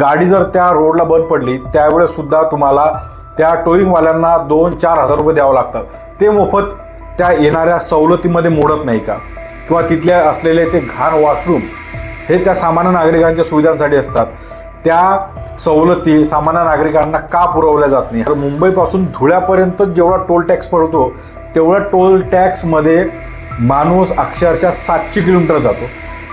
गाडी जर त्या रोडला बंद पडली त्यावेळेस सुद्धा तुम्हाला त्या टोईंगवाल्यांना दोन चार हजार रुपये द्यावं लागतात ते मोफत त्या येणाऱ्या सवलतीमध्ये मोडत नाही का? किंवा तिथले असलेले ते घाण वॉशरूम हे त्या सामान्य नागरिकांच्या सुविधांसाठी असतात. त्या सवलती सामान्य नागरिकांना का पुरवल्या जात नाही? तर मुंबईपासून धुळ्यापर्यंत जेवढा टोल टॅक्स पडतो तेवढा टोल टॅक्समध्ये माणूस अक्षरशः सातशे किलोमीटर जातो.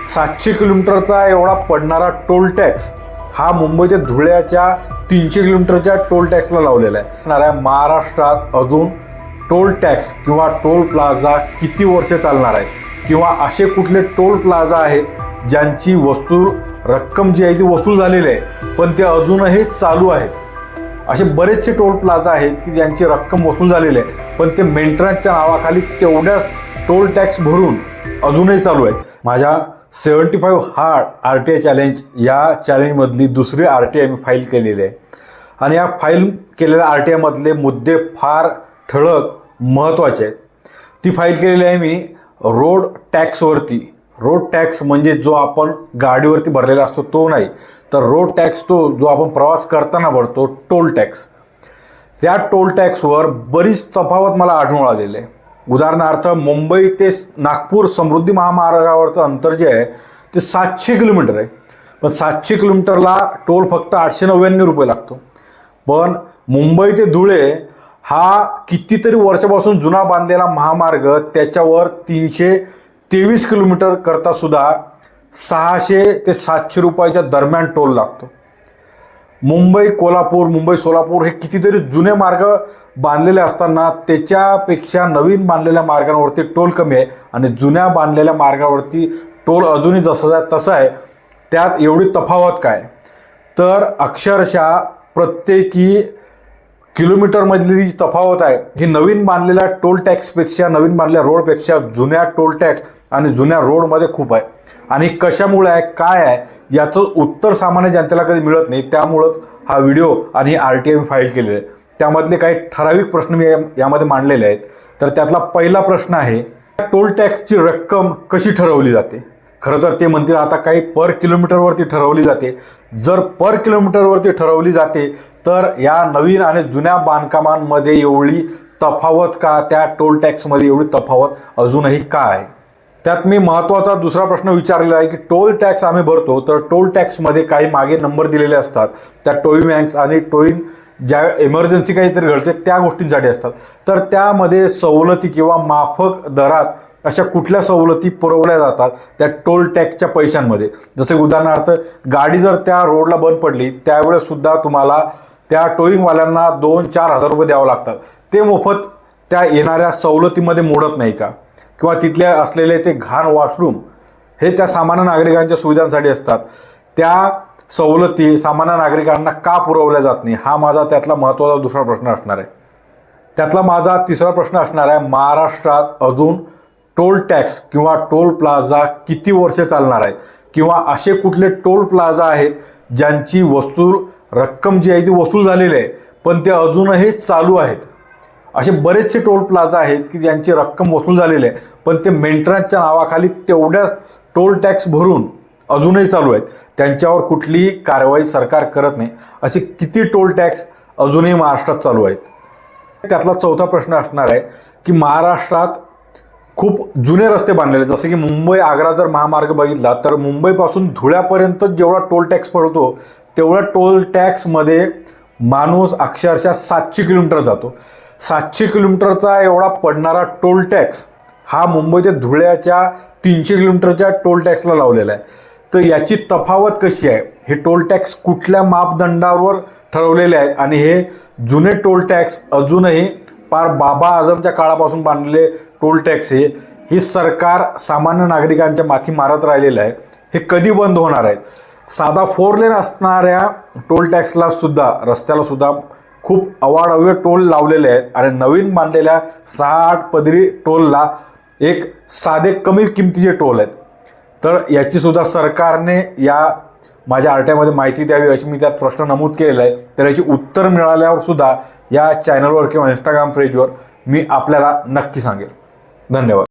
सातशे किलोमीटरचा एवढा पडणारा टोल टॅक्स हा मुंबई ते धुळ्याच्या तीनशे किलोमीटरच्या टोल टॅक्सला लावलेला आहे. येणाऱ्या महाराष्ट्रात अजून टोल टॅक्स किंवा टोल प्लाझा किती वर्ष चालणार आहे? किंवा असे कुठले टोल प्लाझा आहेत ज्यांची वसूल रक्कम जी आहे ती वसूल झालेली आहे पण ते अजूनही चालू आहेत? असे बरेचसे टोल प्लाझा आहेत की ज्यांची रक्कम वसूल झालेली आहे पण ते मेंटेनन्सच्या नावाखाली तेवढ्या टोल टॅक्स भरून अजूनही चालू आहेत. माझ्या seventy five hard R T I challenge या चॅलेंजमधली दुसरी आर टी आय मी फाईल केलेली आहे. आणि या फाईल केलेल्या आर टी आयमधले मुद्दे फार ठळक महत्त्वाचे आहेत. ती फाईल केलेली आहे मी रोड टॅक्सवरती. रोड टॅक्स म्हणजे जो आपण गाडीवरती भरलेला असतो तो नाही तर रोड टॅक्स तो जो आपण प्रवास करताना भरतो टोल टॅक्स. त्या टोल टॅक्सवर बरीच तफावत मला आढळून आलेली आहे. उदाहरणार्थ मुंबई ते नागपूर समृद्धी महामार्गावरचं अंतर जे आहे ते सातशे किलोमीटर आहे. पण सातशे किलोमीटरला टोल फक्त आठशे नव्याण्णव रुपये लागतो. पण मुंबई ते धुळे हा कितीतरी वर्षापासून जुना बांधलेला महामार्ग त्याच्यावर तीनशे तेवीस किलोमीटर करता सुद्धा सहाशे ते सातशे रुपयाच्या दरम्यान टोल लागतो. मुंबई कोल्हापूर मुंबई सोलापूर हे कितीतरी जुने मार्ग बांधलेले असताना त्याच्यापेक्षा नवीन बांधलेल्या मार्गांवरती टोल कमी आहे आणि जुन्या बांधलेल्या मार्गावरती टोल अजूनही जसं आहे तसं आहे. त्यात एवढी तफावत काय? तर अक्षरशः प्रत्येकी किलोमीटरमधली जी तफावत आहे ही नवीन बांधलेल्या टोल टॅक्सपेक्षा नवीन बांधलेल्या रोडपेक्षा जुन्या टोल टॅक्स आणि जुन्या रोडमध्ये खूप आहे. आणि कशामुळे आहे काय आहे याचं उत्तर सामान्य जनतेला कधी मिळत नाही. त्यामुळंच हा व्हिडिओ आणि ही आर टी आय फाईल केलेले. आहे त्यामधले काही ठराविक प्रश्न मी या- यामध्ये मांडलेले आहेत. तर त्यातला पहिला प्रश्न आहे टोल टॅक्सची रक्कम कशी ठरवली जाते? खरं तर ते मंदिर आता काही पर किलोमीटरवरती ठरवली जाते. जर पर किलोमीटरवरती ठरवली जाते तर या नवीन आणि जुन्या बांधकामांमध्ये एवढी तफावत का? त्या टोल टॅक्समध्ये एवढी तफावत अजूनही का आहे? त्यात मी महत्त्वाचा दुसरा प्रश्न विचारलेला आहे की टोल टॅक्स आम्ही भरतो तर टोल टॅक्समध्ये काही मागे नंबर दिलेले असतात. त्या टोईंग बँक्स आणि टोईंग ज्या इमर्जन्सी काहीतरी घडते त्या गोष्टींसाठी असतात. तर त्यामध्ये सवलती किंवा माफक दरात अशा कुठल्या सवलती पुरवल्या जातात? त्या टोल टॅक्सच्या पैशांमध्ये. जसे उदाहरणार्थ गाडी जर त्या रोडला बंद पडली त्यावेळेसुद्धा तुम्हाला त्या टोईंगवाल्यांना दोन चार हजार रुपये द्यावं लागतात. ते मोफत त्या येणाऱ्या सवलतीमध्ये मोडत नाही का? किंवा तिथल्या असलेले ते घाण वॉशरूम हे त्या सामान्य नागरिकांच्या सुविधांसाठी असतात. त्या सवलती सामान्य नागरिकांना का पुरवल्या जात नाही? हा माझा त्यातला महत्त्वाचा दुसरा प्रश्न असणार आहे. त्यातला माझा तिसरा प्रश्न असणार आहे महाराष्ट्रात अजून टोल टॅक्स किंवा टोल प्लाझा किती वर्षे चालणार आहे? किंवा असे कुठले टोल प्लाझा आहेत ज्यांची वसूल रक्कम जी आहे ती वसूल झालेली आहे पण ते अजूनही चालू आहेत? असे बरेचसे टोल प्लाझा आहेत की ज्यांची रक्कम वसूल झालेली आहे. पण ते मेंटेनन्सच्या नावाखाली तेवढ्या टोल टॅक्स भरून अजूनही चालू आहेत. त्यांच्यावर कुठलीही कारवाई सरकार करत नाही. असे किती टोल टॅक्स अजूनही महाराष्ट्रात चालू आहेत? त्यातला चौथा प्रश्न असणार आहे की महाराष्ट्रात खूप जुने रस्ते बांधलेले आहेत. जसं की मुंबई आग्रा जर महामार्ग बघितला तर मुंबईपासून धुळ्यापर्यंत जेवढा टोल टॅक्स पडतो तेवढा टोल टॅक्समध्ये माणूस अक्षरशः सातशे किलोमीटर जातो. सातशे किलोमीटरचा एवढा पडणारा टोल टॅक्स हा मुंबई ते धुळ्याच्या तीनशे किलोमीटरच्या टोल टॅक्सला लावलेला आहे. तर याची तफावत कशी आहे? हे टोल टॅक्स कुठल्या मापदंडावर ठरवलेले आहेत? आणि हे जुने टोल टॅक्स अजूनही पार बाबा आझमच्या काळापासून बांधलेले टोल टॅक्स हे ही सरकार सामान्य नागरिकांच्या माथी मारत राहिलेलं आहे. हे कधी बंद होणार आहे? साधा फोर लेन असणाऱ्या टोल टॅक्सला सुद्धा रस्त्याला सुद्धा खूप अवाढव्य टोल लावलेले आहेत आणि नवीन बांधलेल्या सहा आठ पदरी टोलला एक साधे कमी किमतीचे टोल आहेत. तर याचीसुद्धा सरकारने या माझ्या आरट्यामध्ये माहिती द्यावी अशी मी त्यात प्रश्न नमूद केलेला आहे. तर याची उत्तर मिळाल्यावर सुद्धा या चॅनलवर किंवा इंस्टाग्राम पेजवर मी आपल्याला नक्की सांगेल. धन्यवाद.